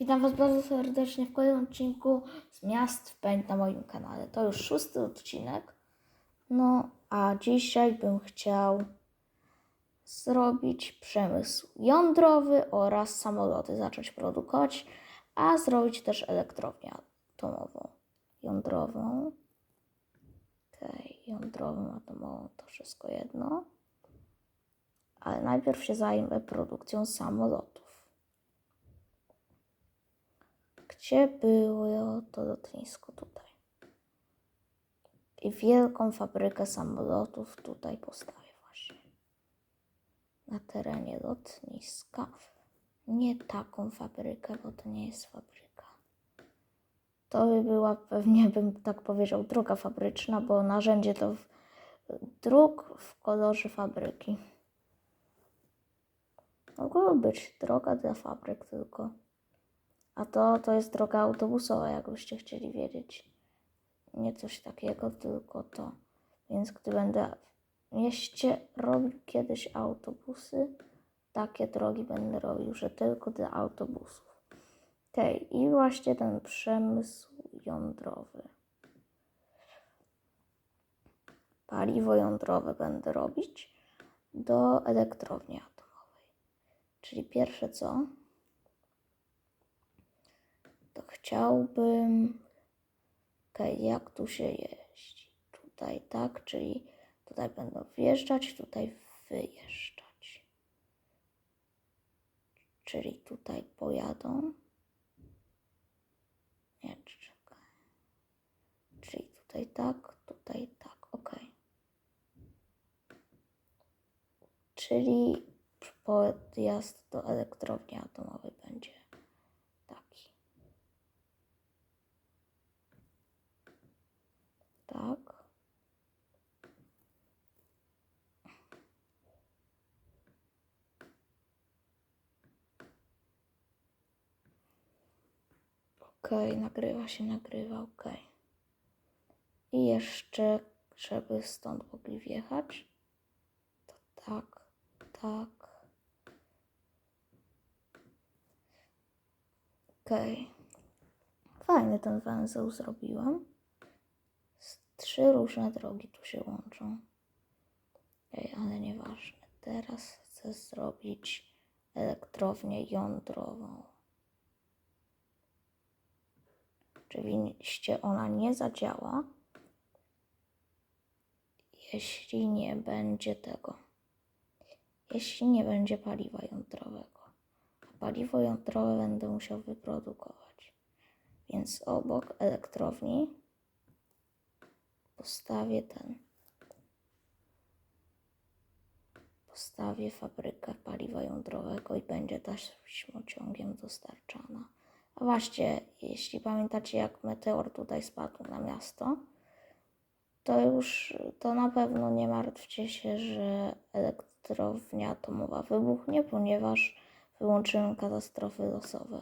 Witam Was bardzo serdecznie w kolejnym odcinku z Miast w Pęd na moim kanale. To już szósty odcinek. No, a dzisiaj bym chciał zrobić przemysł jądrowy oraz samoloty zacząć produkować, a zrobić też elektrownię atomową. Jądrową. Okej, jądrową, atomową to wszystko jedno. Ale najpierw się zajmę produkcją samolotów. Gdzie było to lotnisko tutaj? I wielką fabrykę samolotów tutaj postawię właśnie. Na terenie lotniska. Nie taką fabrykę, bo to nie jest fabryka. To by była pewnie, bym tak powiedział, droga fabryczna, bo narzędzie to w, dróg w kolorze fabryki. Mogło być droga dla fabryk tylko. A to, to jest droga autobusowa, jakbyście chcieli wiedzieć. Nie coś takiego, tylko to. Więc gdy będę w mieście robił kiedyś autobusy, takie drogi będę robił, że tylko dla autobusów. Okej, i właśnie ten przemysł jądrowy. Paliwo jądrowe będę robić do elektrowni atomowej. Czyli pierwsze co? to chciałbym. Okej, jak tu się jeździ? Tutaj tak, czyli tutaj będą wjeżdżać, tutaj wyjeżdżać. Czyli tutaj pojadą. Nie, czekaj. Czyli tutaj tak, tutaj tak, ok. Czyli podjazd do elektrowni atomowej będzie taki. Tak. Okej, nagrywa się, nagrywa, okej. I jeszcze, żeby stąd mogli wjechać, to tak, tak. Okej. Fajny ten węzeł zrobiłam. Trzy różne drogi tu się łączą. Ej, ale nieważne. Teraz chcę zrobić elektrownię jądrową. Oczywiście ona nie zadziała, jeśli nie będzie tego. Jeśli nie będzie paliwa jądrowego. A paliwo jądrowe będę musiał wyprodukować. Więc obok elektrowni postawię ten. Postawię fabrykę paliwa jądrowego i będzie taśmociągiem dostarczana. A właśnie, jeśli pamiętacie, jak meteor tutaj spadł na miasto, to już to na pewno nie martwcie się, że elektrownia atomowa wybuchnie, ponieważ wyłączyłem katastrofy losowe.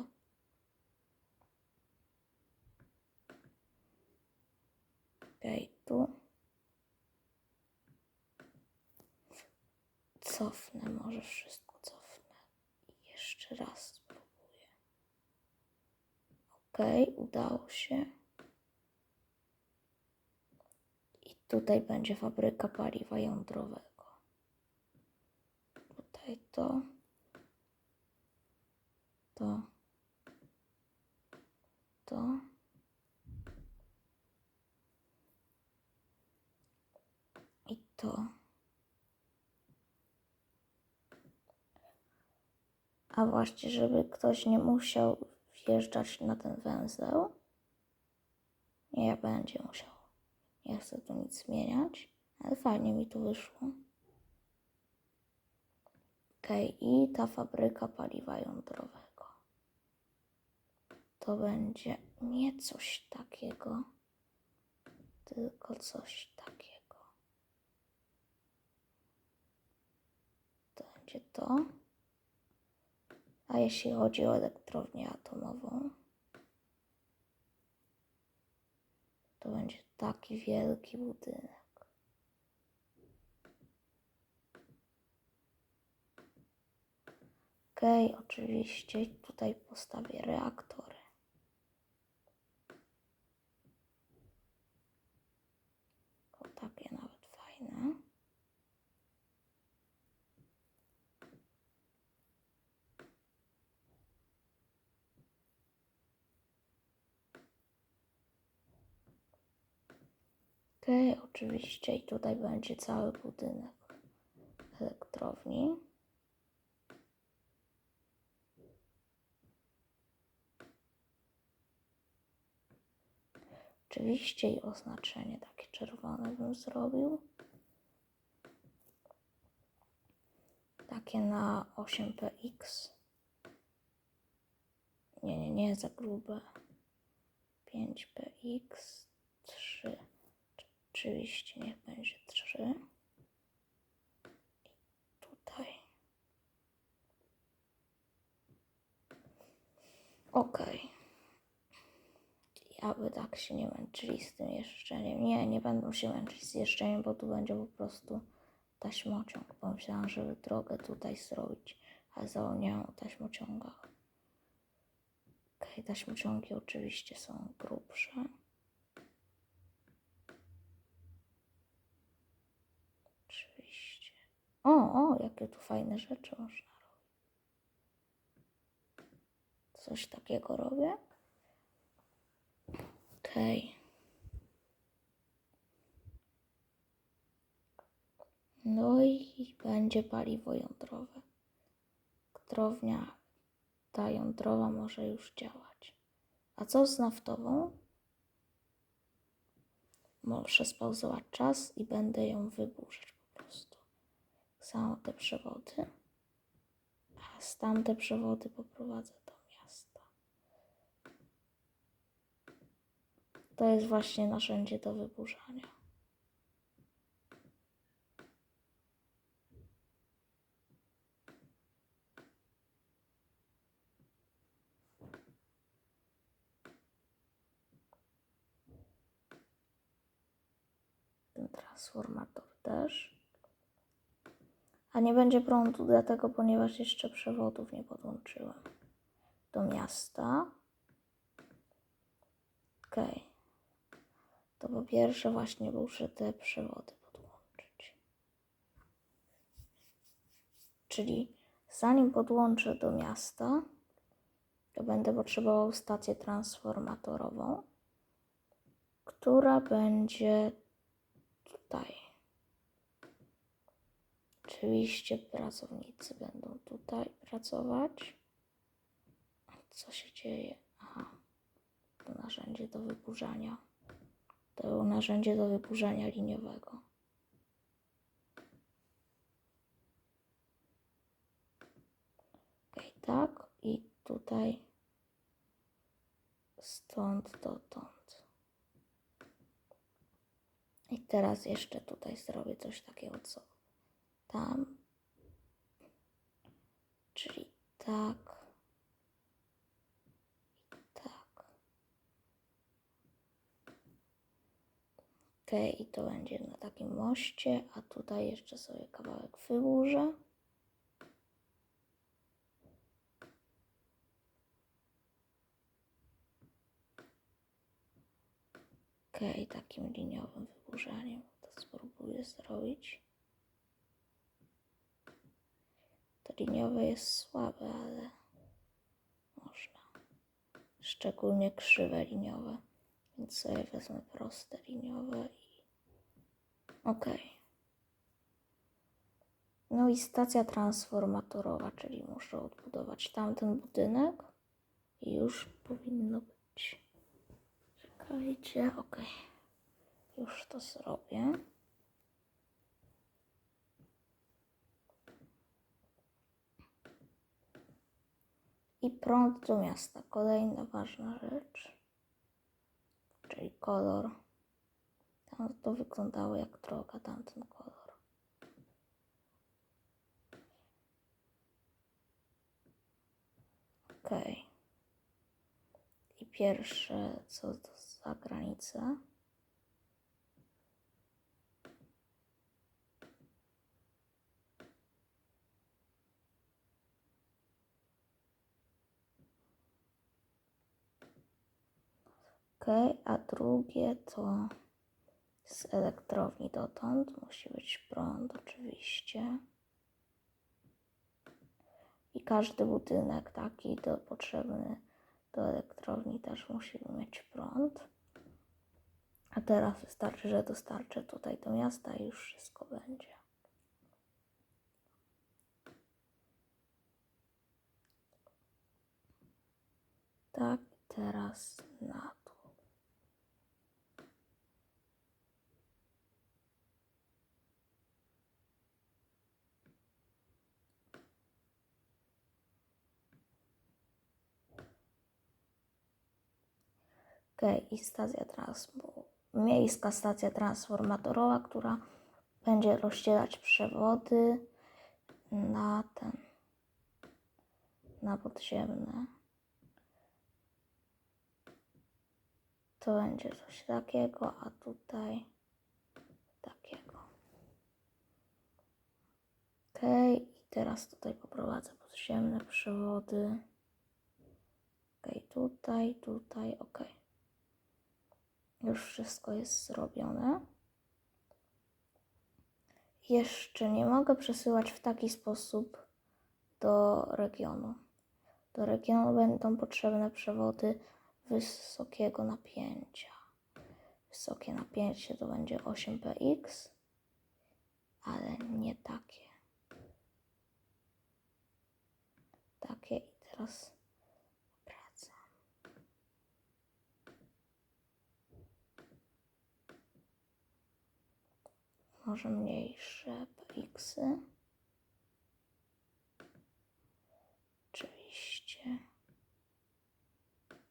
Okej, tu. Cofnę, może wszystko cofnę. Jeszcze raz spróbuję. Okej, udało się. I tutaj będzie fabryka paliwa jądrowego. Tutaj to. To. To. I to. A właśnie, żeby ktoś nie musiał wjeżdżać na ten węzeł. Nie, będzie musiał. Nie chcę tu nic zmieniać, ale fajnie mi tu wyszło. Okej, i ta fabryka paliwa jądrowego. To będzie nie coś takiego, tylko coś takiego. Będzie to. A jeśli chodzi o elektrownię atomową, to będzie taki wielki budynek. Okej, oczywiście tutaj postawię reaktory. O, takie nawet fajne. Okej, oczywiście i tutaj będzie cały budynek elektrowni. Oczywiście i oznaczenie takie czerwone bym zrobił. Takie na 8px. Nie, nie, nie, za grube. 5px 3. Oczywiście niech będzie 3. I tutaj. Okej. Aby tak się nie męczyli z tym jeszczeniem. Nie, nie będą się męczyć z jeszczeniem, bo tu będzie po prostu taśmociąg. Pomyślałam, żeby drogę tutaj zrobić, ale zapomniałam o taśmociągach. Okej, taśmociągi oczywiście są grubsze. Oczywiście. O, o, jakie tu fajne rzeczy można robić. Coś takiego robię. Okej. No i będzie paliwo jądrowe. Elektrownia ta jądrowa może już działać. A co z naftową? Muszę spauzować czas i będę ją wyburzać. Samo te przewody. A z tamte przewody poprowadzę do miasta. To jest właśnie narzędzie do wyburzania. Ten transformator też. A nie będzie prądu dlatego, ponieważ jeszcze przewodów nie podłączyłem do miasta. Okej. To po pierwsze właśnie muszę te przewody podłączyć. Czyli zanim podłączę do miasta, to będę potrzebował stację transformatorową, która będzie tutaj. Oczywiście pracownicy będą tutaj pracować. Co się dzieje? Aha, to narzędzie do wyburzania. To było narzędzie do wyburzania liniowego. Ok, tak. I tutaj stąd dotąd. I teraz jeszcze tutaj zrobię coś takiego, co tam. Czyli tak. Tak. Ok, i to będzie na takim moście, a tutaj jeszcze sobie kawałek wyburzę. Ok, takim liniowym wyburzaniem to spróbuję zrobić. To liniowe jest słabe, ale można. Szczególnie krzywe liniowe. Więc sobie wezmę proste liniowe i ok. No i stacja transformatorowa, czyli muszę odbudować tamten budynek i już powinno być. Czekajcie, ok. Już to zrobię. I prąd do miasta. Kolejna ważna rzecz. Czyli kolor. Tam to wyglądało jak droga, tamten kolor. Ok. I pierwsze, co to za granica. A drugie to z elektrowni dotąd. Musi być prąd oczywiście. I każdy budynek taki do, potrzebny do elektrowni też musi mieć prąd. A teraz wystarczy, że dostarczę tutaj do miasta i już wszystko będzie. Tak, teraz na Okej, i stacja transform... Miejska stacja transformatorowa, która będzie rozdzielać przewody na ten... na podziemne. To będzie coś takiego, a tutaj takiego. Okej, i teraz tutaj poprowadzę podziemne przewody. Okej, tutaj, tutaj, okej. Już wszystko jest zrobione. Jeszcze nie mogę przesyłać w taki sposób do regionu. Do regionu będą potrzebne przewody wysokiego napięcia. Wysokie napięcie to będzie 8px, ale nie takie. Takie i teraz Może mniejsze pxy. Oczywiście. Okej,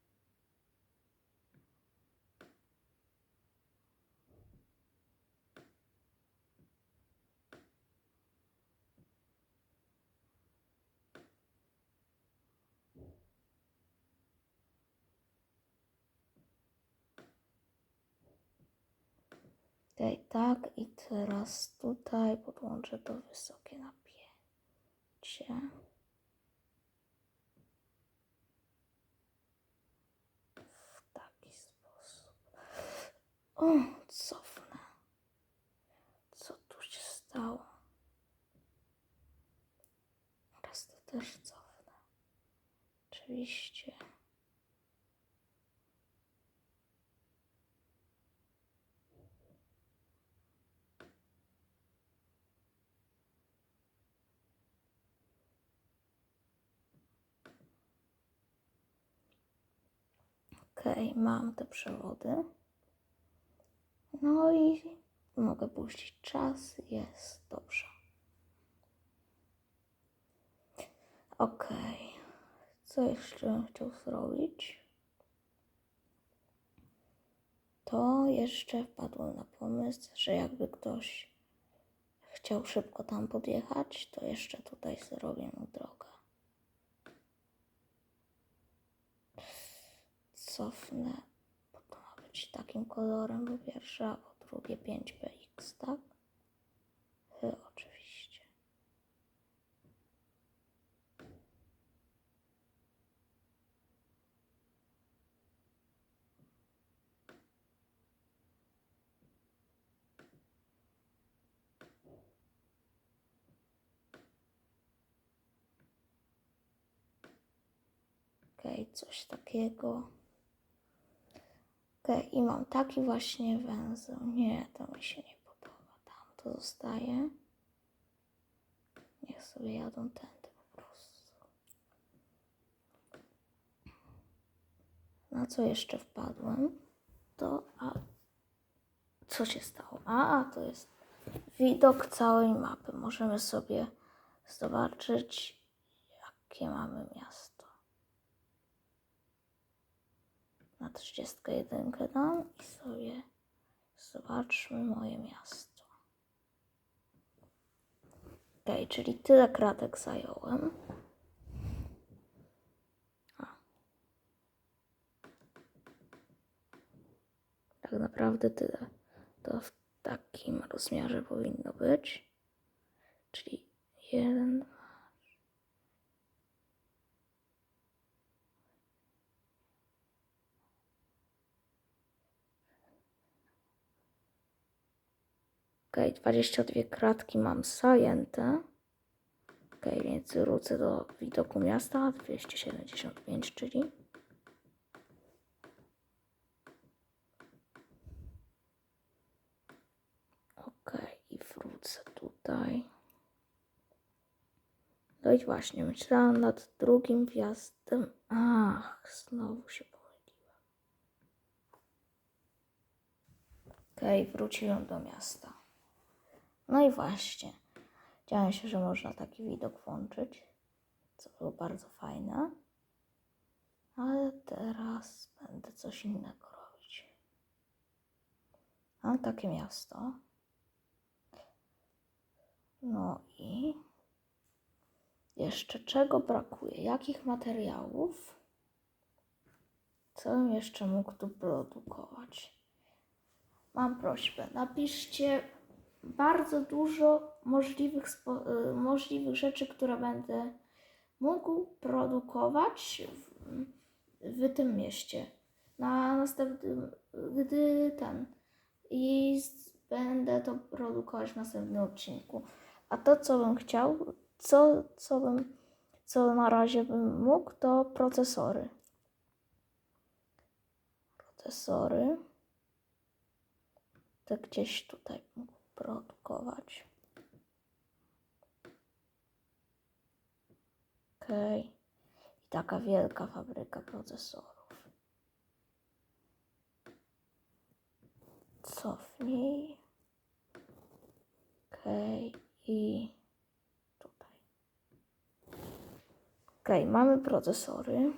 tak i teraz tutaj podłączę to wysokie napięcie. W taki sposób. O, cofnę. Co tu się stało? Teraz to też cofnę. Oczywiście. Mam te przewody. No i mogę puścić czas. Jest dobrze. Okej. Co jeszcze bym chciał zrobić? To jeszcze wpadłem na pomysł, że jakby ktoś chciał szybko tam podjechać, to jeszcze tutaj zrobię mu drogę. Cofnę, bo to ma być takim kolorem po pierwsze, a po drugie 5px, tak? Y, oczywiście. Coś takiego. Okej, i mam taki właśnie węzeł. Nie, to mi się nie podoba. Tam to zostaje. Niech sobie jadą tędy po prostu. Na co jeszcze wpadłem? To, a co się stało? A, to jest widok całej mapy. Możemy sobie zobaczyć, jakie mamy miasto. Na 31 dam i sobie zobaczmy moje miasto. Ok, czyli tyle kratek zająłem. A. Tak naprawdę tyle. To w takim rozmiarze powinno być. Czyli jeden, Okej, 22 kratki mam zajęte. Okej, więc wrócę do widoku miasta. 275, czyli. Okej, i wrócę tutaj. No i właśnie, myślałam nad drugim wjazdem. Ach, znowu się pomyliłam. Okej, wróciłem do miasta. No i właśnie. Działem się, że można taki widok włączyć, co było bardzo fajne. Ale teraz będę coś innego robić. Mam takie miasto. No i jeszcze czego brakuje? Jakich materiałów? Co bym jeszcze mógł tu produkować? Mam prośbę, napiszcie bardzo dużo możliwych, y, możliwych rzeczy, które będę mógł produkować w, w tym mieście. Na następnym, gdy ten. I będę to produkować w następnym odcinku. A to, co bym chciał, co, co bym, co na razie bym mógł, to procesory. Procesory. To gdzieś tutaj mógł produkować. Okej. I taka wielka fabryka procesorów. Cofnij. Okej. I tutaj. Okej, mamy procesory.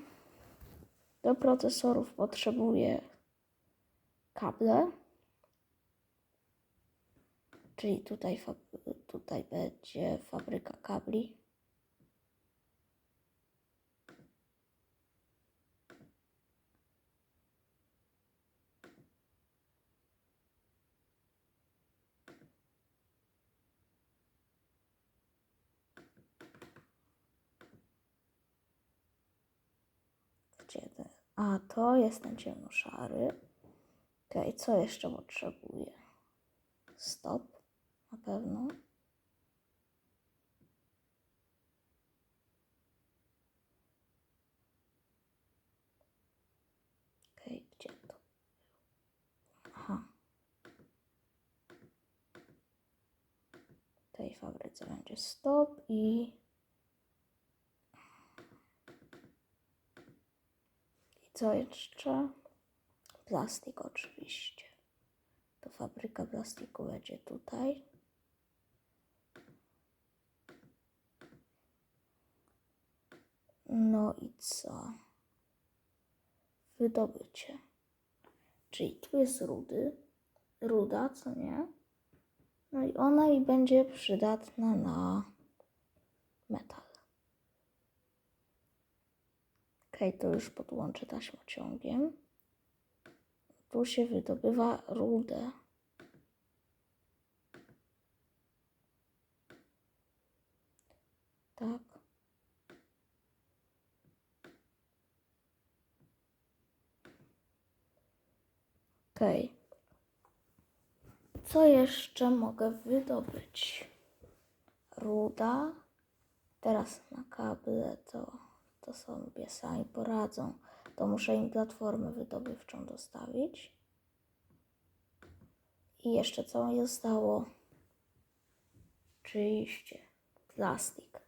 Do procesorów potrzebuję kable. Czyli tutaj, tutaj będzie fabryka kabli. A, to jest ten ciemnoszary. Okej, co jeszcze potrzebuję? Stop, pewno. Okej, gdzie to? Aha. W tej fabryce będzie stop i... I co jeszcze? Plastik oczywiście. To fabryka plastiku będzie tutaj. No i co? Wydobycie. Czyli tu jest rudy, ruda, co nie? No i ona mi będzie przydatna na metal. Okej, to już podłączę taśmociągiem. Tu się wydobywa rudę. Tak. Okej. Co jeszcze mogę wydobyć? Ruda. Teraz na kable to, to sobie sami poradzą. To muszę im platformę wydobywczą dostawić. I jeszcze co mi zostało? Oczywiście plastik.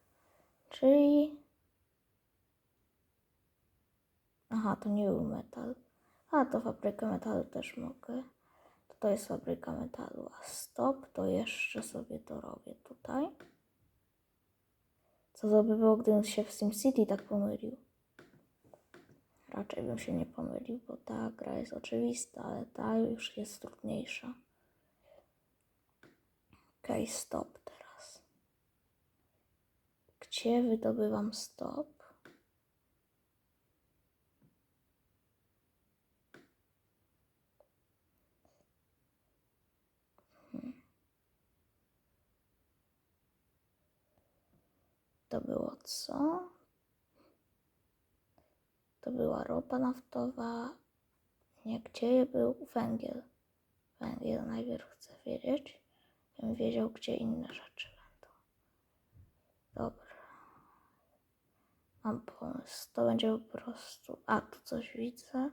Czyli. Aha, to nie był metal. A, to fabrykę metalu też mogę. To, jest fabryka metalu. A stop, to jeszcze sobie to robię tutaj. Co to by było, gdybym się w SimCity tak pomylił? Raczej bym się nie pomylił, bo ta gra jest oczywista, ale ta już jest trudniejsza. Okej, stop teraz. Gdzie wydobywam stop? Hmm. To było co? To była ropa naftowa. Nie, gdzie był węgiel? Węgiel najpierw chcę wiedzieć. Bym wiedział, gdzie inne rzeczy będą. Dobra. Mam pomysł. To będzie po prostu. A tu coś widzę.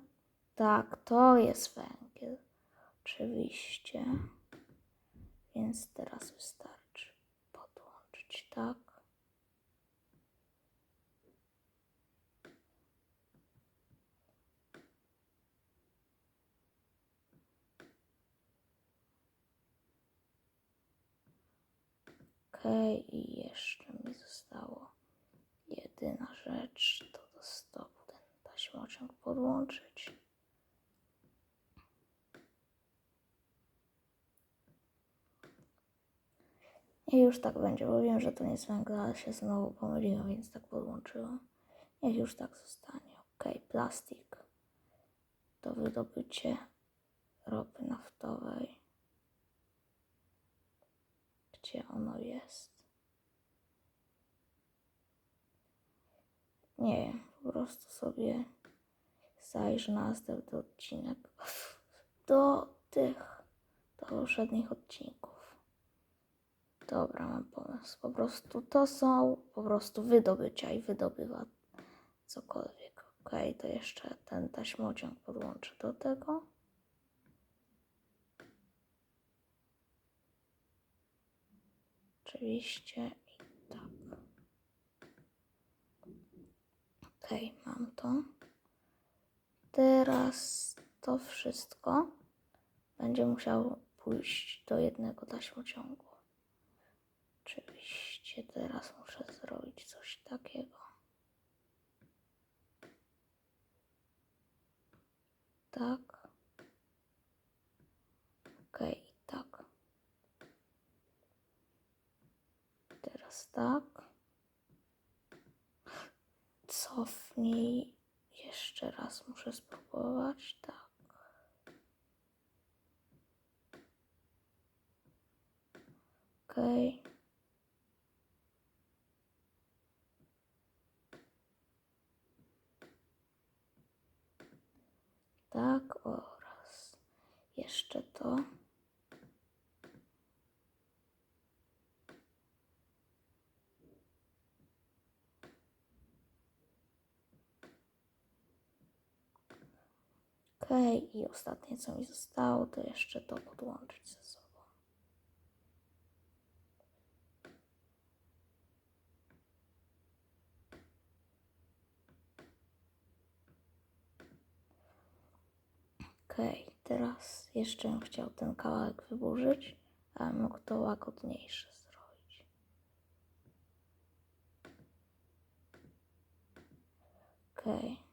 Tak, to jest węgiel. Oczywiście. Więc teraz wystarczy podłączyć tak. Okej, i jeszcze mi zostało jedyna rzecz, to do stopu ten taśmociąg podłączyć. I już tak będzie, bo wiem, że to nie z węgla, ale się znowu pomyliłem, więc tak podłączyłam. Niech już tak zostanie. Okej, plastik. To wydobycie ropy naftowej. Gdzie ono jest? Nie wiem, po prostu sobie zajrzę na następny odcinek. Do tych, do poprzednich odcinków. Dobra, mam pomysł. Po prostu to są po prostu wydobycia i wydobywa cokolwiek. Okej, to jeszcze ten taśmociąg podłączę do tego. Oczywiście i tak. Okej, mam to. Teraz to wszystko będzie musiało pójść do jednego taśmociągu. Oczywiście teraz muszę zrobić coś takiego. Tak. Okej, tak. Teraz tak. Cofnij. Jeszcze raz muszę spróbować. Tak. Okej. Tak, oraz jeszcze to. Okej, ostatnie co mi zostało, to jeszcze to podłączyć ze sobą. Okej, teraz jeszcze bym chciał ten kawałek wyburzyć, a mógł to łagodniejsze zrobić. Okej. Teraz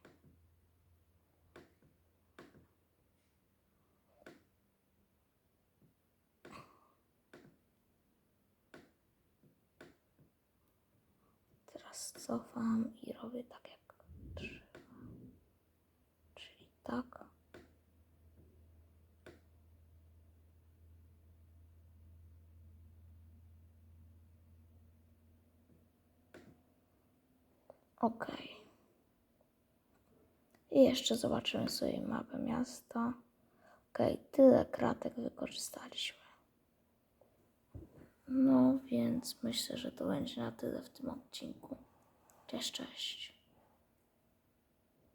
cofam i robię tak jak trzeba. Czyli tak. Ok. I jeszcze zobaczymy sobie mapę miasta. Ok, tyle kratek wykorzystaliśmy. No więc myślę, że to będzie na tyle w tym odcinku. Cześć, cześć.